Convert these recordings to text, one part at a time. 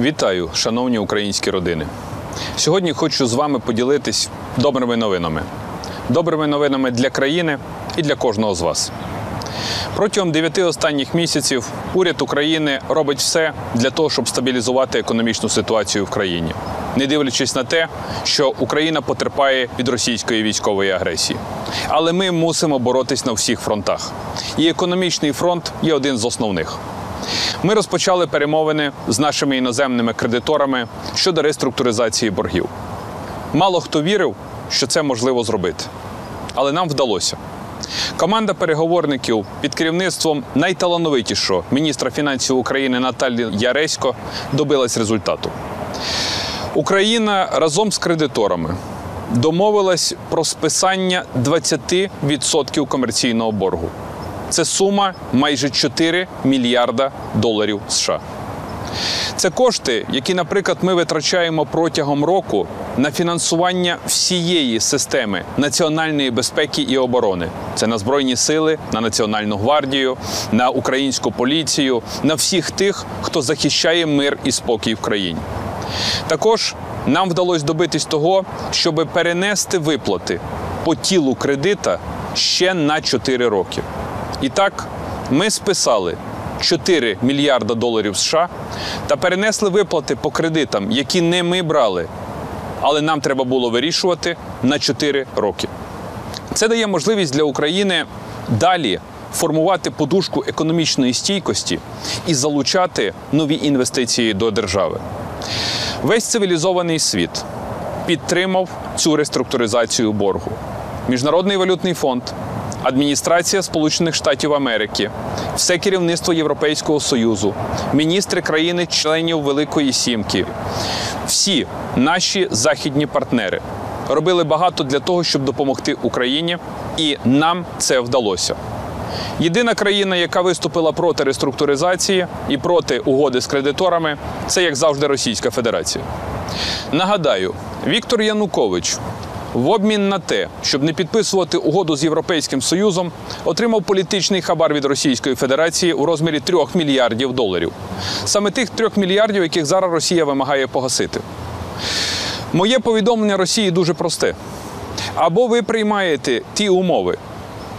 Вітаю, шановні українські родини. Сьогодні хочу з вами поділитись добрими новинами. Добрими новинами для країни і для кожного з вас. Протягом дев'яти останніх місяців уряд України робить все для того, щоб стабілізувати економічну ситуацію в країні, не дивлячись на те, що Україна потерпає від російської військової агресії. Але ми мусимо боротись на всіх фронтах. І економічний фронт є один з основних. Ми розпочали перемовини з нашими іноземними кредиторами щодо реструктуризації боргів. Мало хто вірив, що це можливо зробити, але нам вдалося. Команда переговорників під керівництвом найталановитішого міністра фінансів України Наталі Яресько добилась результату. Україна разом з кредиторами домовилась про списання 20% комерційного боргу. Це сума майже 4 мільярда доларів США. Це кошти, які, наприклад, ми витрачаємо протягом року на фінансування всієї системи національної безпеки і оборони. Це на збройні сили, на національну гвардію, на українську поліцію, на всіх тих, хто захищає мир і спокій в країні. Також нам вдалося добитись того, щоб перенести виплати по тілу кредита ще на 4 роки. І так, ми списали 4 мільярда доларів США та перенесли виплати по кредитам, які не ми брали, але нам треба було вирішувати на 4 роки. Це дає можливість для України далі формувати подушку економічної стійкості і залучати нові інвестиції до держави. Весь цивілізований світ підтримав цю реструктуризацію боргу. Міжнародний валютний фонд, адміністрація Сполучених Штатів Америки, все керівництво Європейського Союзу, міністри країни-членів Великої Сімки, всі наші західні партнери робили багато для того, щоб допомогти Україні, і нам це вдалося. Єдина країна, яка виступила проти реструктуризації і проти угоди з кредиторами, це як завжди Російська Федерація. Нагадаю, Віктор Янукович в обмін на те, щоб не підписувати угоду з Європейським Союзом, отримав політичний хабар від Російської Федерації у розмірі 3 мільярдів доларів. Саме тих 3 мільярдів, яких зараз Росія вимагає погасити. Моє повідомлення Росії дуже просте: або ви приймаєте ті умови,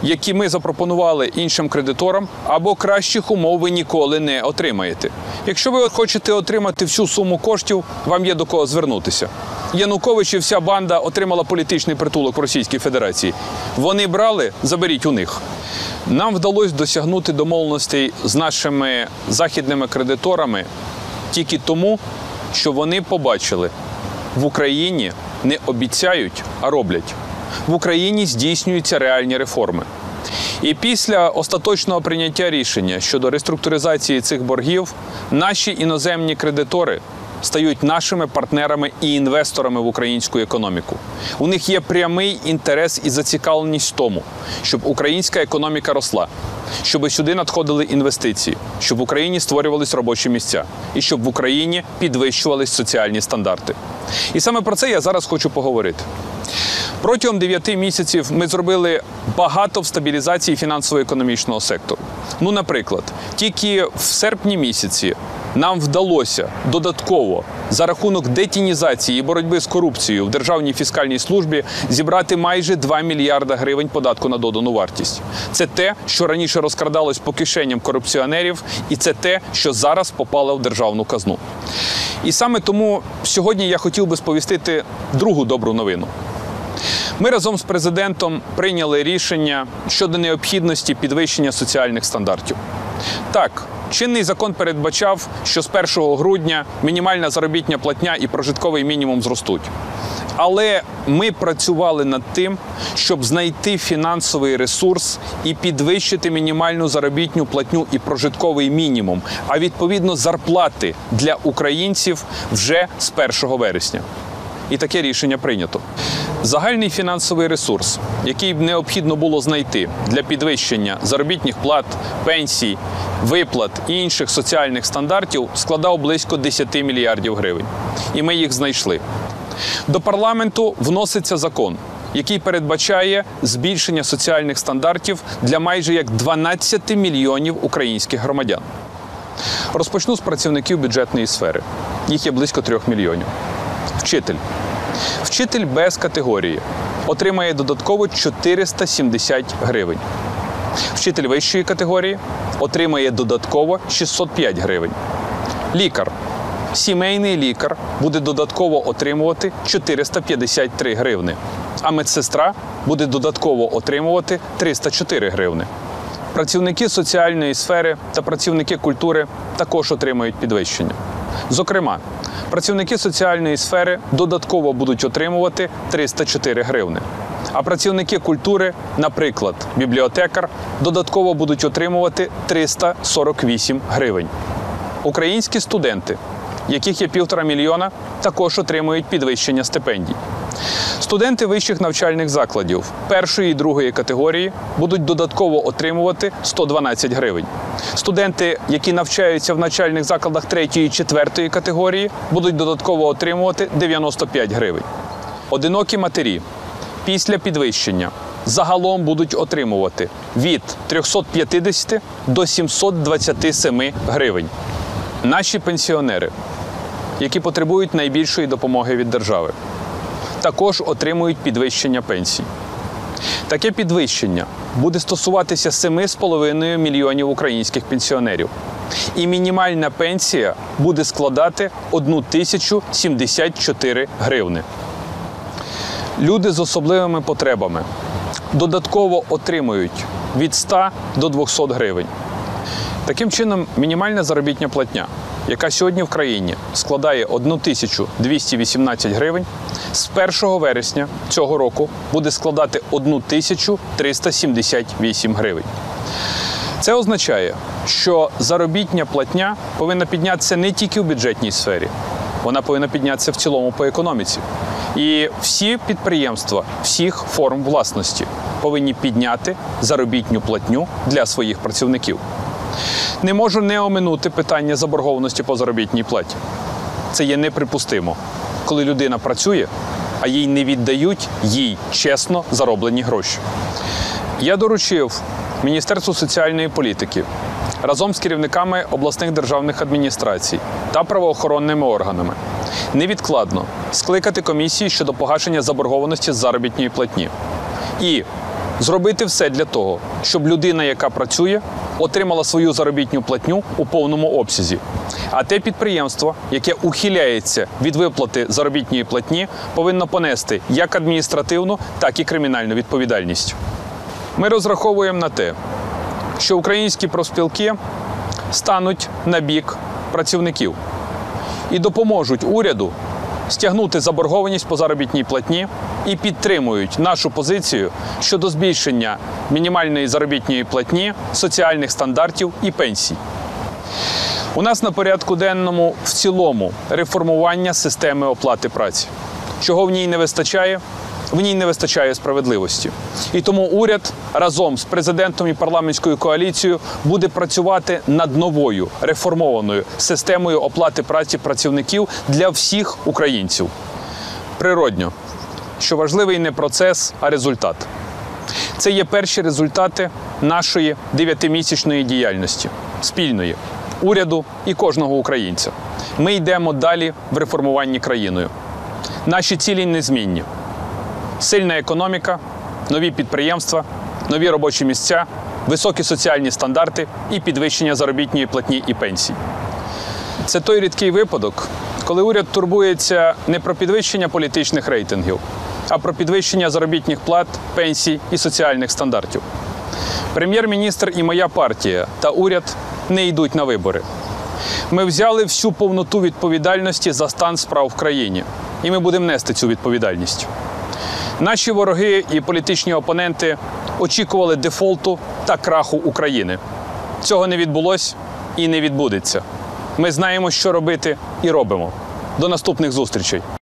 які ми запропонували іншим кредиторам, або кращих умов ви ніколи не отримаєте. Якщо ви хочете отримати всю суму коштів, вам є до кого звернутися. Янукович і вся банда отримала політичний притулок в Російській Федерації. Вони брали, заберіть у них. Нам вдалося досягнути домовленостей з нашими західними кредиторами тільки тому, що вони побачили, в Україні не обіцяють, а роблять. В Україні здійснюються реальні реформи. І після остаточного прийняття рішення щодо реструктуризації цих боргів наші іноземні кредитори стають нашими партнерами і інвесторами в українську економіку. У них є прямий інтерес і зацікавленість в тому, щоб українська економіка росла, щоб сюди надходили інвестиції, щоб в Україні створювались робочі місця і щоб в Україні підвищувались соціальні стандарти. І саме про це я зараз хочу поговорити. Протягом 9 місяців ми зробили багато в стабілізації фінансово-економічного сектору. Ну, наприклад, тільки в серпні місяці нам вдалося додатково за рахунок детінізації і боротьби з корупцією в Державній фіскальній службі зібрати майже 2 мільярда гривень податку на додану вартість. Це те, що раніше розкрадалось по кишеням корупціонерів, і це те, що зараз попало в державну казну. І саме тому сьогодні я хотів би сповістити другу добру новину. Ми разом з президентом прийняли рішення щодо необхідності підвищення соціальних стандартів. Так, чинний закон передбачав, що з 1 грудня мінімальна заробітня платня і прожитковий мінімум зростуть. Але ми працювали над тим, щоб знайти фінансовий ресурс і підвищити мінімальну заробітню платню і прожитковий мінімум, а відповідно зарплати для українців вже з 1 вересня. І таке рішення прийнято. Загальний фінансовий ресурс, який б необхідно було знайти для підвищення заробітних плат, пенсій, виплат і інших соціальних стандартів, складав близько 10 мільярдів гривень. І ми їх знайшли. До парламенту вноситься закон, який передбачає збільшення соціальних стандартів для майже як 12 мільйонів українських громадян. Розпочну з працівників бюджетної сфери. Їх є близько трьох мільйонів. Вчитель. Вчитель без категорії отримає додатково 470 гривень. Вчитель вищої категорії отримає додатково 605 гривень. Лікар. Сімейний лікар буде додатково отримувати 453 гривни, а медсестра буде додатково отримувати 304 гривни. Працівники соціальної сфери та працівники культури також отримають підвищення. Зокрема, працівники соціальної сфери додатково будуть отримувати 304 гривни. А працівники культури, наприклад, бібліотекар, додатково будуть отримувати 348 гривень. Українські студенти, яких є півтора мільйона, також отримують підвищення стипендій. Студенти вищих навчальних закладів першої і другої категорії будуть додатково отримувати 112 гривень. Студенти, які навчаються в навчальних закладах третьої і четвертої категорії, будуть додатково отримувати 95 гривень. Одинокі матері після підвищення загалом будуть отримувати від 350 до 727 гривень. Наші пенсіонери, які потребують найбільшої допомоги від держави, також отримують підвищення пенсій. Таке підвищення буде стосуватися 7,5 мільйонів українських пенсіонерів. І мінімальна пенсія буде складати 1074 гривни. Люди з особливими потребами додатково отримують від 100 до 200 гривень. Таким чином, мінімальна заробітня платня, яка сьогодні в країні складає 1218 гривень, з 1 вересня цього року буде складати 1378 гривень. Це означає, що заробітня платня повинна піднятися не тільки в бюджетній сфері, вона повинна піднятися в цілому по економіці. І всі підприємства всіх форм власності повинні підняти заробітню платню для своїх працівників. Не можу не оминути питання заборгованості по заробітній платі. Це є неприпустимо, коли людина працює, а їй не віддають їй чесно зароблені гроші. Я доручив Міністерству соціальної політики разом з керівниками обласних державних адміністрацій та правоохоронними органами невідкладно скликати комісії щодо погашення заборгованості з заробітної платні і зробити все для того, щоб людина, яка працює, отримала свою заробітну платню у повному обсязі. А те підприємство, яке ухиляється від виплати заробітної платні, повинно понести як адміністративну, так і кримінальну відповідальність. Ми розраховуємо на те, що українські профспілки стануть на бік працівників і допоможуть уряду стягнути заборгованість по заробітній платні і підтримують нашу позицію щодо збільшення мінімальної заробітної платні, соціальних стандартів і пенсій. У нас на порядку денному в цілому реформування системи оплати праці. Чого в ній не вистачає? В ній не вистачає справедливості. І тому уряд разом з президентом і парламентською коаліцією буде працювати над новою реформованою системою оплати праці працівників для всіх українців. Природньо, що важливий не процес, а результат. Це є перші результати нашої дев'ятимісячної діяльності спільної уряду і кожного українця. Ми йдемо далі в реформуванні країною. Наші цілі незмінні: сильна економіка, нові підприємства, нові робочі місця, високі соціальні стандарти і підвищення заробітної платні і пенсій. Це той рідкий випадок, коли уряд турбується не про підвищення політичних рейтингів, а про підвищення заробітних плат, пенсій і соціальних стандартів. Прем'єр-міністр і моя партія та уряд не йдуть на вибори. Ми взяли всю повноту відповідальності за стан справ в країні, і ми будемо нести цю відповідальність. Наші вороги і політичні опоненти очікували дефолту та краху України. Цього не відбулось і не відбудеться. Ми знаємо, що робити, і робимо. До наступних зустрічей.